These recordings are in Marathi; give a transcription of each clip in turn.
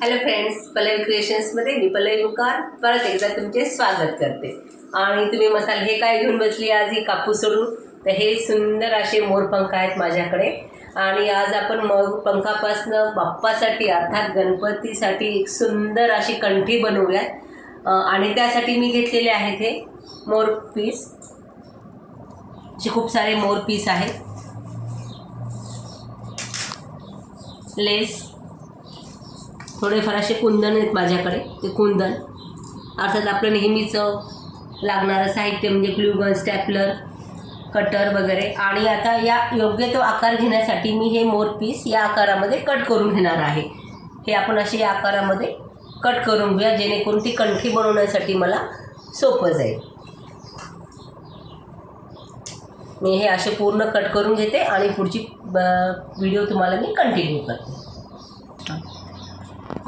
हॅलो फ्रेंड्स पल्लवी क्रिएशन्समध्ये मी पल्लवी मुकार. परत एकदा तुमचे स्वागत करते. आणि तुम्ही मसाले हे काय घेऊन बसली आज ही कापूस सोडून? तर हे सुंदर असे मोरपंख आहेत माझ्याकडे. आणि आज आपण मग पंखापासनं बाप्पासाठी अर्थात गणपतीसाठी एक सुंदर अशी कंठी बनवूयात. आणि त्यासाठी मी घेतलेले आहेत हे मोर पीस असे खूप सारे मोर पीस आहेत. लेस थोडेफार असे कुंदन आहेत माझ्याकडे ते कुंदन. अर्थात आपलं नेहमीचं लागणारं साहित्य म्हणजे ग्लूगन स्टॅपलर कटर वगैरे. आणि आता या योग्य तो आकार घेण्यासाठी मी हे मोर पीस या आकारामध्ये कट करून घेणार आहे. हे आपण असे या आकारामध्ये कट करून घेऊया जेणेकरून ती कंठी बनवण्यासाठी मला सोपं जाईल. मी हे असे पूर्ण कट करून घेते आणि पुढची व्हिडिओ तुम्हाला मी कंटिन्यू करते.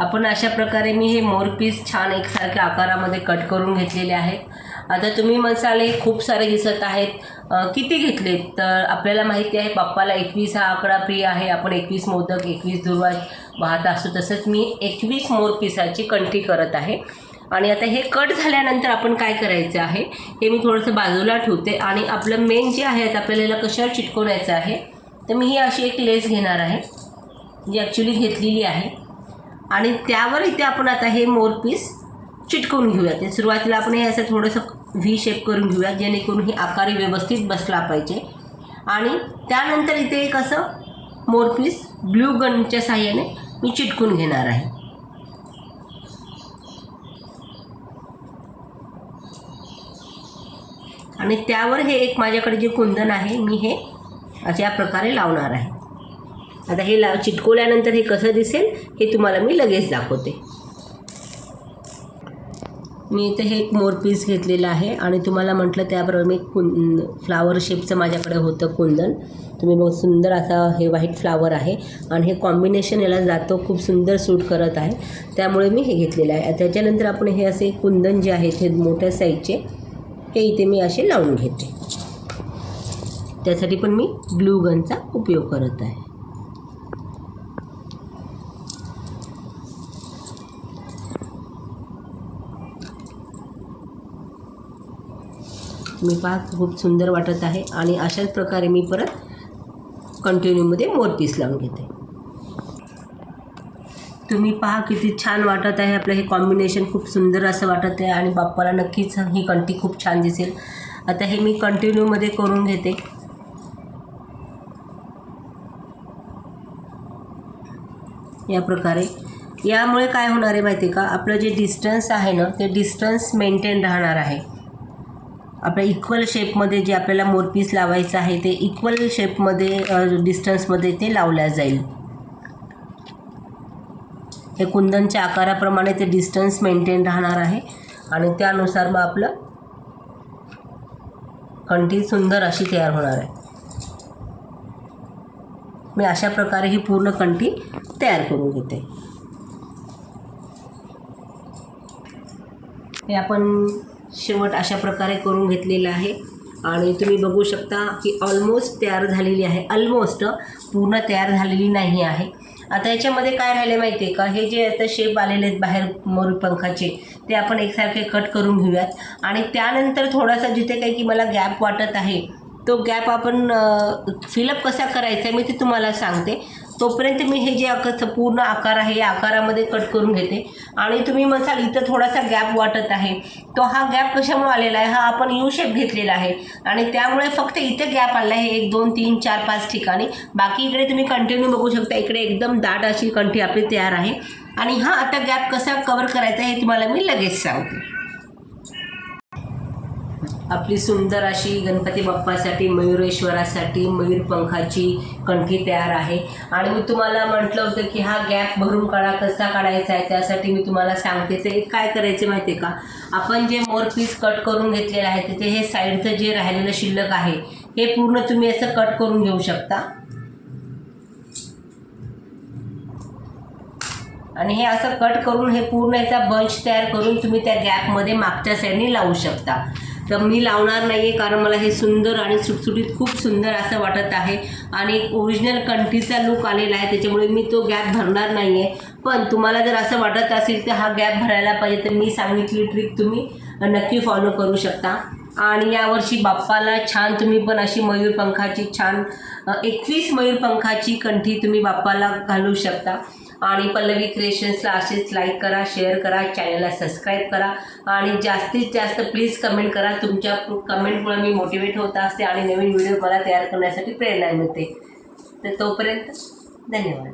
आपण अशा प्रकारे मी हे मोर पीस छान एकसारख्या आकारामध्ये कट करून घेतलेले आहेत आता तुम्ही मसाले खूप सारे दिसत आहेत. किती घेतलेत? तर आपल्याला माहिती आहे बाप्पाला एकवीस हा आकडा प्रिय आहे. आपण एकवीस मोदक एकवीस दुर्वा वाहत असतो तसंच मी एकवीस मोरपिसाची कंठी करत आहे. आणि आता हे कट झाल्यानंतर आपण काय करायचं आहे हे मी थोडंसं बाजूला ठेवते. आणि आपलं मेन जे आहे आता आपल्याला कशावर चिटकवण्याचं आहे तर मी ही अशी एक लेस घेणार आहे जी ॲक्च्युली घेतलेली आहे. आणि त्यावर इथे आपण आता हे मोर पीस चिटकवून घेऊया ते सुरुवातीला आपण हे असं थोडंसं व्ही शेप करून घेऊया जेणेकरून ही आकारी व्यवस्थित बसला पाहिजे. आणि त्यानंतर इथे एक असं मोर पीस ग्लू गनच्या साह्याने मी चिटकून घेणार आहे. आणि त्यावर हे एक माझ्याकडे जे कुंदन आहे मी हे अशा प्रकारे लावणार आहे. आता हे ला चिटकवल्यानंतर हे कसं दिसेल हे तुम्हाला मी लगेच दाखवते. मी इथे हे एक मोर पीस घेतलेलं आहे आणि तुम्हाला म्हटलं त्याबरोबर मी कुं फ्लावर शेपचं माझ्याकडे होतं कुंदन. तुम्ही बघ सुंदर असा हे व्हाईट फ्लावर आहे. आणि हे कॉम्बिनेशन याला जातो खूप सुंदर सूट करत आहे. त्यामुळे मी हे घेतलेलं आहे. त्याच्यानंतर आपण हे असे कुंदन जे आहेत हे मोठ्या साईजचे हे इथे मी असे लावून घेते. त्यासाठी पण मी ग्लू गनचा उपयोग करत आहे. मी पहा खूप सुंदर वाटत आहे आणि अशाच प्रकारे मी परत कंटिन्यूमध्ये मोरपीस लावून घेते. तुम्ही पहा किती छान वाटत आहे. आपलं हे कॉम्बिनेशन खूप सुंदर असं वाटत आहे आणि बाप्पाला नक्कीच ही कंटी खूप छान दिसेल. आता हे मी कंटिन्यूमध्ये करून घेते. या प्रकारे. यामुळे काय होणार आहे माहिती आहे का? आपलं जे डिस्टन्स आहे ना ते डिस्टन्स मेंटेन राहणार आहे. आपल्या इक्वल शेपमध्ये जे आपल्याला मोरपीस लावायचं आहे ते इक्वल शेपमध्ये डिस्टन्समध्ये ते लावल्या जाईल. हे कुंदनच्या आकाराप्रमाणे ते डिस्टन्स मेंटेन राहणार आहे. आणि त्यानुसार मग आपलं कंठी सुंदर अशी तयार होणार आहे. मी अशा प्रकारे ही पूर्ण कंठी तयार करून घेते. हे आपण शेवट अशा प्रकारे करून घेतलेलं आहे. आणि तुम्ही बघू शकता की ऑलमोस्ट तयार झालेली आहे. ऑलमोस्ट पूर्ण तयार झालेली नाही आहे. आता याच्यामध्ये काय राहिले माहिती आहे का? हे जे आता शेप आलेले आहेत बाहेर मोरपंखाचे ते आपण एकसारखे कट करून घेऊयात. आणि त्यानंतर थोडासा जिथे काही की मला गॅप वाटत आहे तो गॅप आपण फिलअप कसा करायचा मी ते तुम्हाला सांगते. तोपर्यंत मी हे जे आकार पूर्ण आकार आहे या आकारामध्ये कट करून घेते. आणि तुम्ही म्हणाल इथं थोडासा गॅप वाटत आहे. तो हा गॅप कशामुळे आलेला आहे? हा आपण यू शेप घेतलेला आहे. आणि त्यामुळे फक्त इथे गॅप आला आहे. एक दोन तीन चार पाच ठिकाणी. बाकी इकडे तुम्ही कंटिन्यू बघू शकता. इकडे एकदम दाट अशी कंठी आपली तयार आहे. आणि हा आता गॅप कसा कवर करायचा हे तुम्हाला मी लगेच सांगते. आपली सुंदर अशी गणपती बाप्पासाठी मयुरेश्वरासाठी मयूरपंखाची कंठी तयार आहे. आणि मी तुम्हाला म्हटलं होतं की हा गॅप भरून काढा कसा काढायचा आहे त्यासाठी मी तुम्हाला सांगते. ते काय करायचे माहिती आहे का? आपण जे मोर पीस कट करून घेतलेलं आहे तिथे हे साईडचं जे राहिलेलं शिल्लक आहे हे पूर्ण तुम्ही असं कट करून घेऊ शकता. आणि हे असं कट करून हे पूर्ण याचा बंच तयार करून तुम्ही त्या गॅपमध्ये मागच्या साईडने लावू शकता. तर मी लावणार नाही आहे कारण मला हे सुंदर आणि सुटसुटीत खूप सुंदर असं वाटत आहे. आणि एक ओरिजिनल कंठीचा लुक आलेला आहे त्याच्यामुळे मी तो गॅप भरणार नाही आहे पण तुम्हाला जर असं वाटत असेल तर हा गॅप भरायला पाहिजे तर मी सांगितली ट्रिक तुम्ही नक्की फॉलो करू शकता. आणि यावर्षी बाप्पाला छान तुम्ही पण अशी मयूरपंखाची छान एकवीस मयूरपंखाची कंठी तुम्ही बाप्पाला घालू शकता. आणि पल्लवी क्रिएशन्सला असेच लाईक करा शेअर करा चॅनलला सबस्क्राईब करा. आणि जास्तीत जास्त प्लीज कमेंट करा. तुमच्या कमेंटमुळे मी मोटिवेट होत असते आणि नवीन व्हिडिओ मला तयार करण्यासाठी प्रेरणा मिळते. तर तोपर्यंत धन्यवाद.